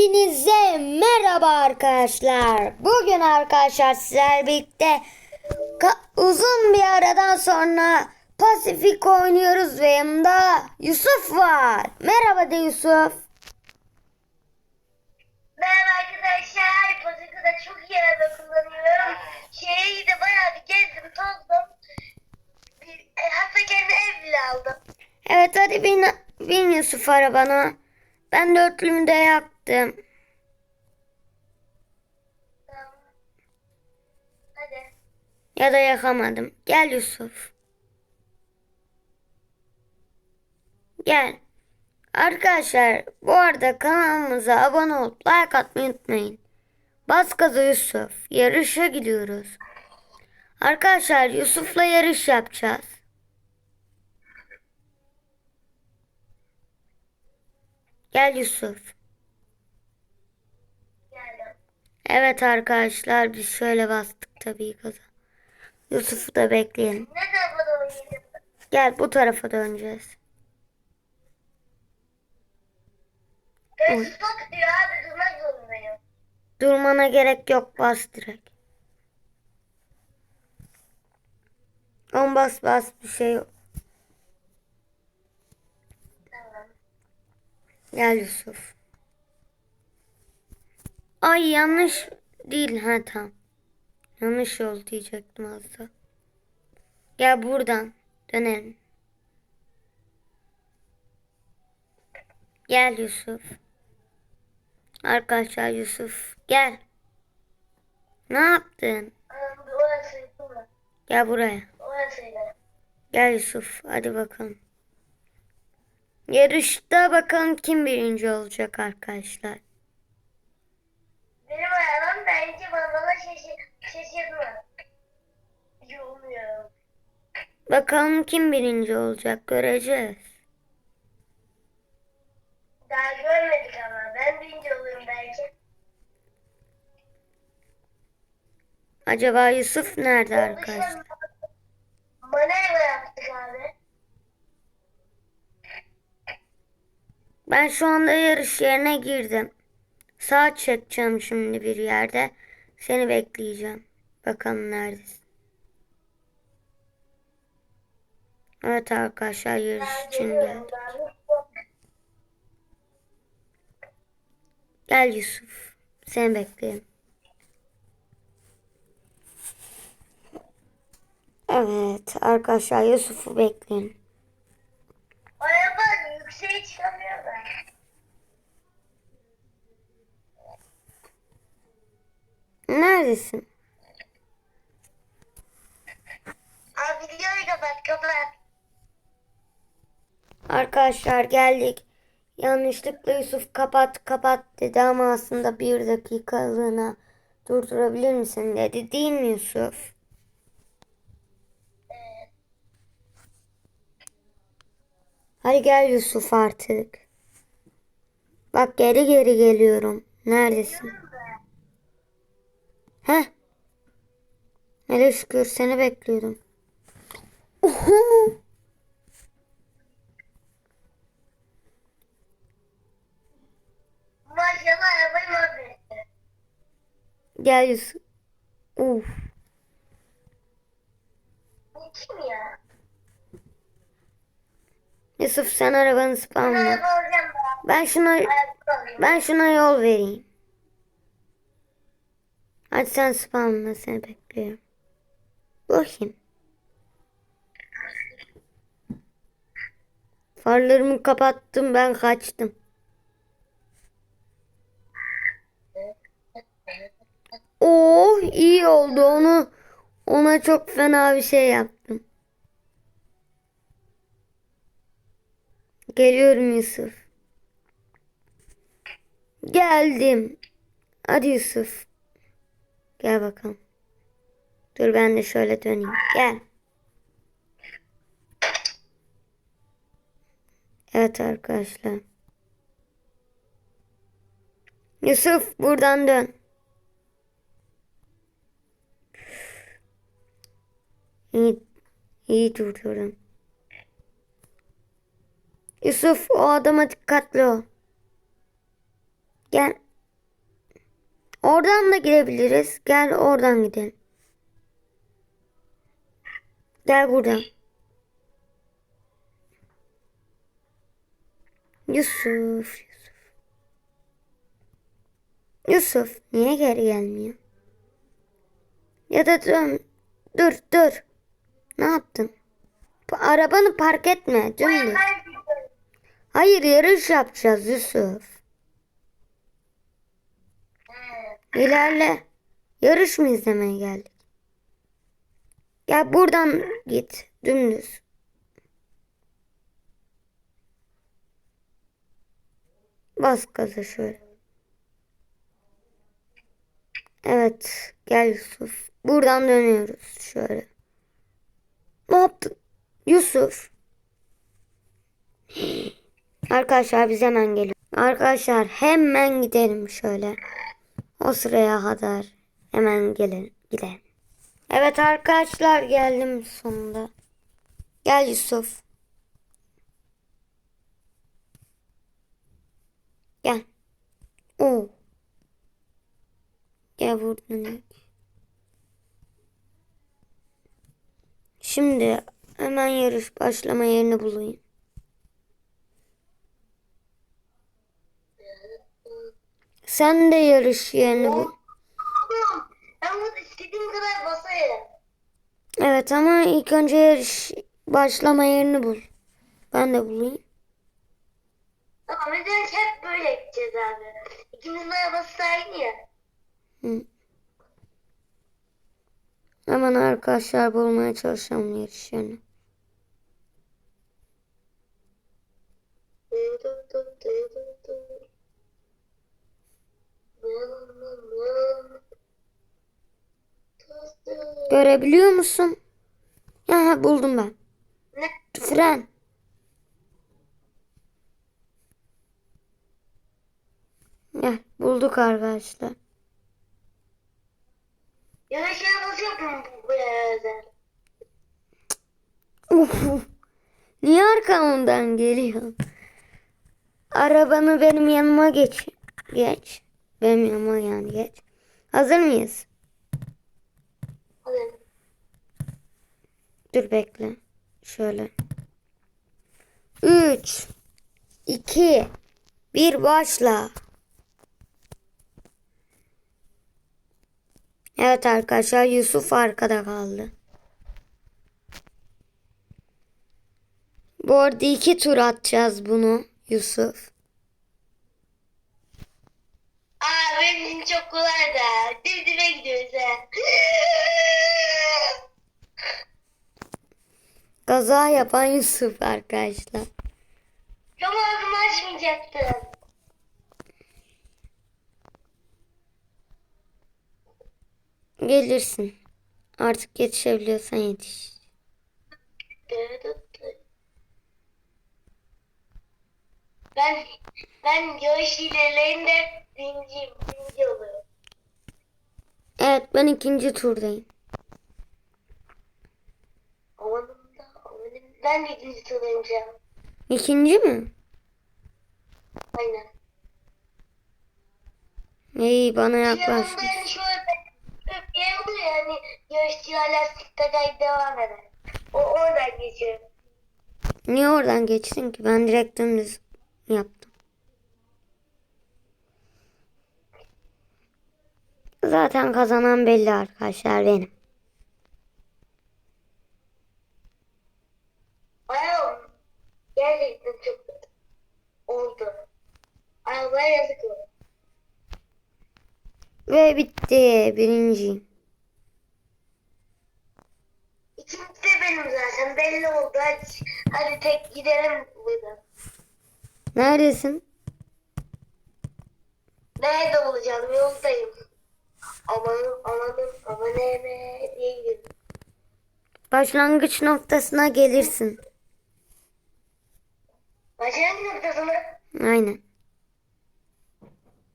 Hepinize merhaba arkadaşlar. Bugün arkadaşlar sizler birlikte uzun bir aradan sonra Pasifik oynuyoruz ve yanımda Yusuf var. Merhaba de Yusuf. Merhaba arkadaşlar. Patikada çok iyi araba kullanıyorum. Şehri de bayağı bir gezdim, tozdum. E, hatta kendi ev bile aldım. Evet hadi bin, bin Yusuf arabana. Ben dörtlümü de yaktım. Hadi. Ya da yakamadım. Gel Yusuf. Gel. Arkadaşlar bu arada kanalımıza abone olup like atmayı unutmayın. Bas gaza Yusuf. Yarışa gidiyoruz. Arkadaşlar Yusuf'la yarış yapacağız. Gel Yusuf. Geldim. Evet arkadaşlar biz şöyle bastık tabii gaza. Yusuf'u da bekleyelim. Ne tarafa doğru? Gel bu tarafa döneceğiz. Zorundayım. Durmana gerek yok bas direkt. On bas bas bir şey yok. Gel Yusuf. Ay yanlış değil ha tamam. Yanlış yol diyecektim az da. Gel buradan dönelim. Gel Yusuf. Arkadaşlar Yusuf gel. Ne yaptın? Gel buraya. Gel Yusuf hadi bakalım. Yarışta bakalım kim birinci olacak arkadaşlar. Benim arabam bence babama şaşır, şaşırtma. Yormuyorum. Bakalım kim birinci olacak göreceğiz. Daha görmedik ama ben birinci olurum belki. Acaba Yusuf nerede arkadaşlar? Manevra yaptık abi. Ben şu anda yarış yerine girdim. Saat çekeceğim şimdi bir yerde. Seni bekleyeceğim. Bakalım neredesin. Evet arkadaşlar Ben için abi. Gel Yusuf. Seni bekleyelim. Evet arkadaşlar Yusuf'u bekleyin. Araba yükseğe çıkamıyor da. Neredesin? Abi videoyu kapat kapat. Arkadaşlar geldik. Yanlışlıkla Yusuf kapat kapat dedi ama aslında bir dakikalığına durdurabilir misin dedi. Değil mi Yusuf? Hadi gel Yusuf artık. Bak geri geri geliyorum. Neredesin? Heh. Hele şükür seni bekliyordum. Mahvetti. Gel Yusuf. Uf. Bu kim ya? Yusuf sen arabanı spamla. ben. Şuna ben şuna yol vereyim. Hadi sen spamla seni bekliyorum. Bakayım. Farlarımı kapattım ben kaçtım. Oh iyi oldu onu ona çok fena bir şey yaptım. Geliyorum Yusuf. Geldim. Hadi Yusuf. Gel bakalım. Dur ben de şöyle döneyim. Gel. Evet arkadaşlar. Yusuf buradan dön. İyi, iyi durdurun. Yusuf o adama dikkatli ol. Gel Oradan da gidebiliriz. Gel oradan gidelim. Gel buradan. Yusuf, Yusuf. Yusuf niye geri gelmiyor? Ya da dön. Dur, dur. Ne yaptın? Arabanı park etme. Dümdüz. Hayır yarış yapacağız Yusuf. İlerle. Yarış mı izlemeye geldik? Gel buradan git. Dümdüz. Bas gaza şöyle. Evet. Gel Yusuf. Buradan dönüyoruz. Şöyle. Ne yaptın? Yusuf. Arkadaşlar biz hemen geliyoruz. Arkadaşlar hemen gidelim şöyle. O sıraya kadar hemen gelin gidelim. Evet arkadaşlar geldim sonunda. Gel Yusuf. Gel. Oo. Gel buradan. Şimdi hemen yarış başlama yerini bulayım. Sen de yarış yerini bul. Evet ama ilk önce yarış başlama yerini bul. Ben de bulayım. Ama biz hep böyle gideceğiz abi. İkimizin arabası aynı ya. Hı. Hemen arkadaşlar bulmaya çalışalım yarış yerini. Görebiliyor musun? Ha buldum ben. Ne? Fren. Gel bulduk arkadaşlar. Yavaş yavaş yok mu bu bu özel? Uf, niye arkamdan geliyor? Arabanı benim yanıma geç. Geç. Benim yanıma yani geç. Hazır mıyız? Hadi. Dur bekle. Şöyle. 3 2 1 başla. Evet arkadaşlar Yusuf arkada kaldı. Bu arada iki tur atacağız bunu Yusuf. Aa benim çok kolay da. Div dibe gidiyoruz ha. Kaza yapan Yusuf arkadaşlar. Çok ağzımı açmayacaktım. Gelirsin. Artık yetişebiliyorsan yetiş. Ben ben yarış ilerlerinde birinciyim. Birinci oluyorum. Evet ben ikinci turdayım. Amanım da amanım. Ben de ikinci turdayım canım. İkinci mi? Aynen. İyi bana yaklaşmış. yani şöyle oluyor yani yarışçılar lastik takayıp devam eder. O oradan geçiyor. Niye oradan geçtin ki? Ben direkt dümdüz yaptım. Zaten kazanan belli arkadaşlar benim. Bayağı gerçekten çok kötü oldu. Arabaya yazık oldu. Bitti. Birinciyim. İkinci de benim zaten belli oldu. Hadi, hadi tek gidelim buradan. Neredesin? Nerede olacağım? Yoldayım. Amanım amanım amaneme diye gidiyorum. Başlangıç noktasına gelirsin. Başlangıç noktasını Aynen.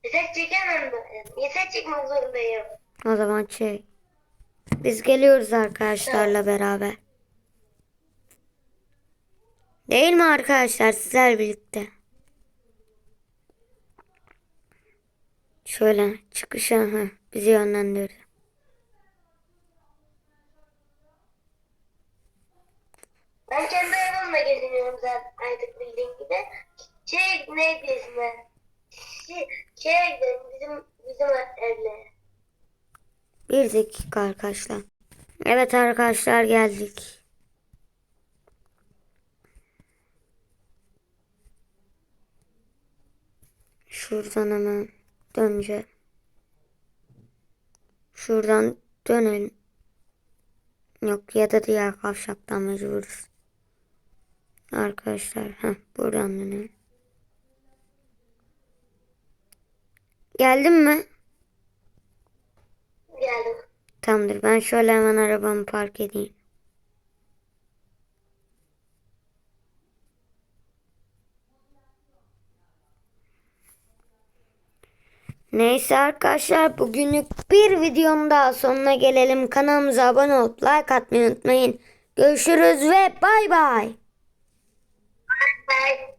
Yeter çekemem ben. Yeter çekmek zorundayım. O zaman şey. Biz geliyoruz arkadaşlarla beraber. Değil mi arkadaşlar sizler birlikte? Şöyle çıkışa ha, bizi yönlendirdi. Ben kendi arabamla geziniyorum zaten artık bildiğin gibi. Şey neydi ismi? Şey, şeye bizim bizim evle. Bir dakika arkadaşlar. Evet arkadaşlar geldik. Şuradan hemen döneceğim. Şuradan dönelim. Yok ya da diğer kavşaktan mecburuz. Arkadaşlar heh, buradan dönelim. Geldin mi? Geldim. Tamamdır. Ben şöyle hemen arabamı park edeyim. Neyse arkadaşlar bugünlük bir videonun daha sonuna gelelim. Kanalımıza abone olup like atmayı unutmayın. Görüşürüz ve bay bay. Bye.